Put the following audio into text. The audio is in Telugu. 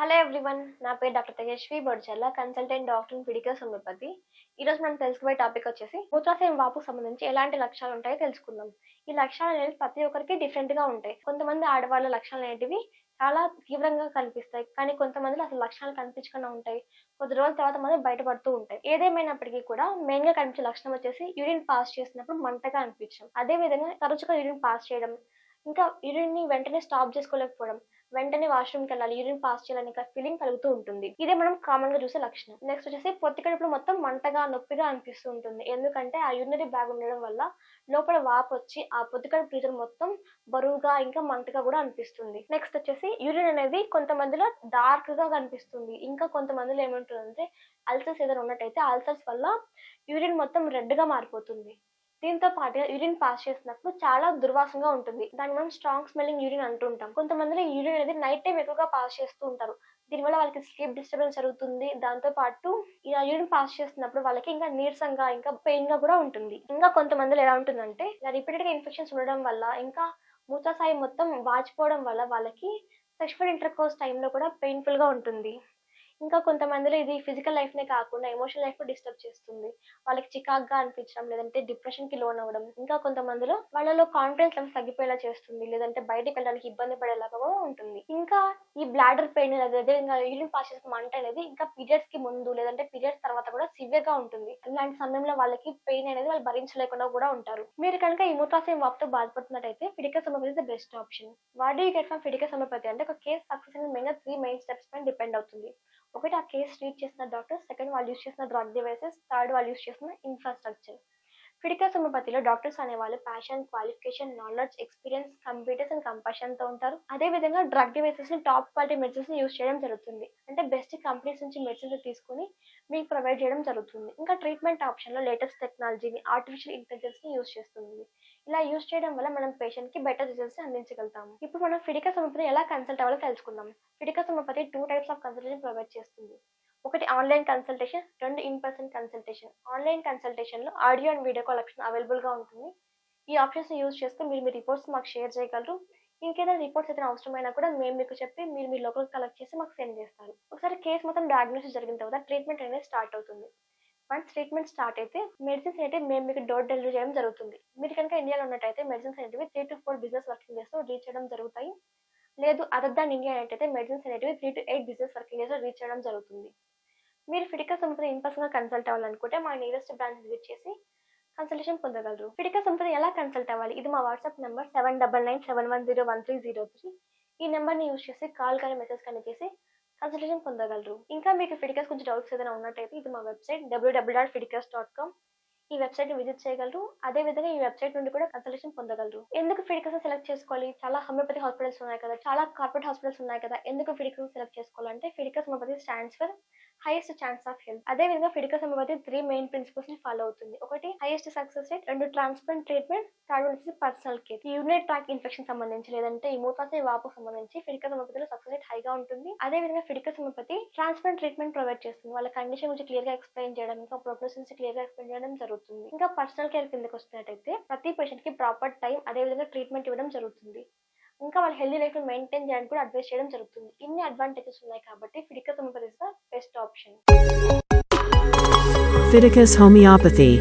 హలో ఎవ్రీవన్ నా పేరు doctor Tejaswi Bodchalla consultant doctor పిడికల్ ఫిడికల్ ఈరోజు ఈ రోజు మనం తెలుసుకోబోయే టాపిక్ వచ్చేసి మూత్రాశయం వాపుకు సంబంధించి ఎలాంటి లక్షణాలు ఉంటాయో తెలుసుకుందాం. ఈ లక్షణాలు అనేవి ప్రతి ఒక్కరికి డిఫరెంట్గా ఉంటాయి. కొంతమంది ఆడవాళ్ళ లక్షణాలు అనేటివి చాలా తీవ్రంగా కనిపిస్తాయి. కానీ కొంతమందిలో అసలు లక్షణాలు కనిపించకుండా ఉంటాయి. కొద్ది రోజుల తర్వాత మనం బయటపడుతూ ఉంటాయి. ఏదేమైనప్పటికీ కూడా మెయిన్గా కనిపించే లక్షణం వచ్చేసి యూరిన్ పాస్ చేసినప్పుడు మంటగా అనిపించడం. అదే విధంగా తరచుగా యూరిన్ పాస్ చేయడం. ఇంకా యూరిన్ని వెంటనే స్టాప్ చేసుకోలేకపోవడం. వెంటనే వాష్రూమ్కి వెళ్ళాలి యూరిన్ పాస్ చేయాలని ఫీలింగ్ కలుగుతూ ఉంటుంది. ఇదే మనం కామన్గా చూసే లక్షణం. నెక్స్ట్ వచ్చేసి పొత్తి కడుపులో మొత్తం మంటగా నొప్పిగా అనిపిస్తూ ఉంటుంది. ఎందుకంటే ఆ యూరినరీ బ్యాగ్ ఉండడం వల్ల లోపల వాపు వచ్చి ఆ పొత్తి కడుపు రీజన్ మొత్తం బరువుగా ఇంకా మంటగా కూడా అనిపిస్తుంది. నెక్స్ట్ వచ్చేసి యూరిన్ అనేది కొంతమందిలో డార్క్గా కనిపిస్తుంది. ఇంకా కొంతమందిలో ఏముంటుందంటే అల్సర్స్ ఏదైనా ఉన్నట్టయితే అల్సర్స్ వల్ల యూరిన్ మొత్తం రెడ్గా మారిపోతుంది. దీంతో పాటుగా యూరిన్ పాస్ చేసినప్పుడు చాలా దుర్వాసనగా ఉంటుంది. దాన్ని మనం స్ట్రాంగ్ స్మెల్లింగ్ యూరిన్ అంటుంటాం. కొంతమందిలో యూరిన్ అనేది నైట్ టైం ఎక్కువగా పాస్ చేస్తూ ఉంటారు. దీనివల్ల వాళ్ళకి స్లీప్ డిస్టర్బెన్స్ జరుగుతుంది. దాంతో పాటు ఇలా యూరిన్ పాస్ చేస్తున్నప్పుడు వాళ్ళకి ఇంకా నీరసంగా ఇంకా పెయిన్గా కూడా ఉంటుంది. ఇంకా కొంతమందిలో ఎలా ఉంటుందంటే ఇలా రిపీటెడ్గా ఇన్ఫెక్షన్స్ ఉండడం వల్ల ఇంకా మూత్రసాయి మొత్తం వాచిపోవడం వల్ల వాళ్ళకి సెక్షువల్ ఇంటర్ కోర్స్ టైంలో కూడా పెయిన్ఫుల్గా ఉంటుంది. ఇంకా కొంతమందిలో ఇది ఫిజికల్ లైఫ్ నే కాకుండా ఎమోషనల్ లైఫ్ డిస్టర్బ్ చేస్తుంది. వాళ్ళకి చికాగ్గా అనిపించడం లేదంటే డిప్రెషన్కి లోన్ అవ్వడం ఇంకా కొంతమందిలో వాళ్ళలో కాన్ఫిడెన్స్ లెవెల్స్ తగ్గిపోయేలా చేస్తుంది. లేదంటే బయటకు వెళ్ళడానికి ఇబ్బంది పడేలాగా కూడా ఉంటుంది. ఇంకా ఈ బ్లాడర్ పెయిన్ అదే ఇంకా యూరిన్ పాస్ మంట అనేది ఇంకా పీరియడ్స్కి ముందు లేదంటే పీరియడ్స్ తర్వాత కూడా సివియర్గా ఉంటుంది. ఇలాంటి సమయంలో వాళ్ళకి పెయిన్ అనేది వాళ్ళు భరించలేకుండా కూడా ఉంటారు. మీరు కనుక ఈ మూత్రాశయం వాపుతో బాధపడుతున్నట్టయితే Fiticus homeopathy is the best option what you get from Fiticus homeopathy అంటే ఒక కేస్ సక్సెస్ అనేది మెయిన్ త్రీ మెయిన్ స్టెప్స్ పైన డిపెండ్ అవుతుంది. ఒకటి ఆ కేసు ట్రీట్ చేసిన డాక్టర్ సెకండ్ వాళ్ళు యూస్ చేసిన డ్రగ్ డివైసెస్ థర్డ్ వాళ్ళు యూస్ చేసిన ఇన్ఫ్రాస్ట్రక్చర్ ఫిడికల్ సమపతిలో డాక్టర్స్ అనేవాళ్ళు passion qualification knowledge experience computers and కంపాషన్తో ఉంటారు. అదే విధంగా డ్రగ్ డివైసెస్ని టాప్ క్వాలిటీ మెడిసిన్స్ని యూస్ చేయడం జరుగుతుంది. అంటే బెస్ట్ కంపెనీస్ నుంచి మెడిసిన్స్ తీసుకుని మీకు ప్రొవైడ్ చేయడం జరుగుతుంది. ఇంకా ట్రీట్మెంట్ ఆప్షన్లో లేటెస్ట్ టెక్నాలజీని ఆర్టిఫిషియల్ ఇంటెలిజెన్స్ని యూస్ చేస్తుంది. ఇలా యూస్ చేయడం వల్ల మనం పేషెంట్కి బెటర్ రిజల్ట్స్ అందించగలుగుతాము. ఇప్పుడు మనం ఫిడికా సమపతిని ఎలా కన్సల్ట్ అవ్వాలో తెలుసుకుందాం. ఫిడికా సమపతి two types of consultation provide చేస్తుంది. ఒకటి ఆన్లైన్ కన్సల్టేషన్ రెండు in person consultation online కన్సల్టేషన్లో audio and video call option అవైలబుల్గా ఉంటుంది. ఈ ఆప్షన్స్ యూజ్ చేస్తూ మీరు మీ రిపోర్ట్స్ మాకు షేర్ చేయగలరు. ఇంకేదైనా రిపోర్ట్స్ ఏదైనా అవసరమైనా కూడా మేము మీకు చెప్పి మీరు మీ లోకల్ కలెక్ట్ చేసి మాకు సెండ్ చేస్తారు. ఒకసారి కేసు మొత్తం డయాగ్నోసిస్ జరిగిన తర్వాత ట్రీట్మెంట్ అనేది స్టార్ట్ అవుతుంది. వన్స్ ట్రీట్మెంట్ స్టార్ట్ అయితే మెడిసిన్స్ అయితే మేము మీకు డోర్ డెలివరీ చేయడం జరుగుతుంది. మీరు కనుక ఇండియాలో ఉన్నట్టయితే మెడిసిన్స్ అనేటివి three to four business working days reach చేయడం జరుగుతాయి. లేదు అదర్ దాన్ ఇండియా అయితే మెడిసిన్స్ అనేటివి three to eight business working days reach చేయడం జరుగుతుంది. మీరు ఫిడికల్ సంస్థ ఇన్ పర్సన్ కన్సల్ట్ అవ్వాలనుకుంటే మా నియరెస్ట్ బ్రాంచ్ విజిట్ చేసి కన్సల్టేషన్ పొందగలరు. ఫిడికల్ సంస్థ ఎలా కన్సల్ట్ అవ్వాలి? ఇది మా WhatsApp number seven double nine seven one zero one three zero three ఈ నెంబర్ని యూస్ చేసి కాల్ కానీ మెసేజ్ కానీ చేసి కన్సల్టేషన్ పొందగలరు. ఇంకా మీకు ఫిడికస్ గురించి డౌట్స్ ఏదైనా ఉన్నట్టయితే ఇది మా website WW dot Fiticus dot com ఈ వెబ్సైట్ని విజిట్ చేయగలరు. అదే విధంగా ఈ వెబ్సైట్ నుండి కూడా కన్సల్టేషన్ పొందగలరు. ఎందుకు ఫిడికస్ సెలెక్ట్ చేసుకోవాలి? చాలా హోమియోపతి హాస్పిటల్స్ ఉన్నాయి కదా. చాలా కార్పొరేట్ హాస్పిటల్స్ ఉన్నాయి కదా. ఎందుకు ఫిడికస్ సెలెక్ట్ చేసుకోవాలంటే Fiticus homeopathy stands for highest chance of health అదే విధంగా ఫిడికస్ హోమియోపతి త్రీ మెయిన్ ప్రిన్సిపల్స్ని ఫాలో అవుతుంది. ఒకటి హైయెస్ట్ సక్సెస్ రేట్ రెండు ట్రాన్స్ప్లాంట్ ట్రీట్మెంట్ థర్డ్ వచ్చేసి personal care unit track infection సంబంధించి లేదంటే ఈ మూతాశయ వాపు సంబంధించి ఫిడికస్ హోమియోపతిలో సక్సెస్ రేట్ హైగా ఉంటుంది. అదే విధంగా Fiticus homeopathy transplant treatment provide చేస్తుంది. వాళ్ళ కండిషన్ గురించి క్లియర్గా ఎక్స్ప్లెయిన్ చేయడం ఇంకా ప్రోగ్రెస్ క్లియర్గా ఎక్స్ప్లెయిన్ చేయడం జరుగుతుంది. ఇంకా పర్సనల్ కేర్ కిందకి వస్తున్నట్టయితే ప్రతి పేషెంట్కి ప్రాపర్ టైం అదే విధంగా ట్రీట్మెంట్ ఇవ్వడం జరుగుతుంది. ఇంకా వాళ్ళ హెల్దీ లైఫ్ మెయింటైన్ చేయడానికి కూడా అడ్వైస్ చేయడం జరుగుతుంది ఇన్ని అడ్వాంటేజెస్ ఉన్నాయి కాబట్టి Fiticus homeopathy is the best option Fiticus Homeopathy.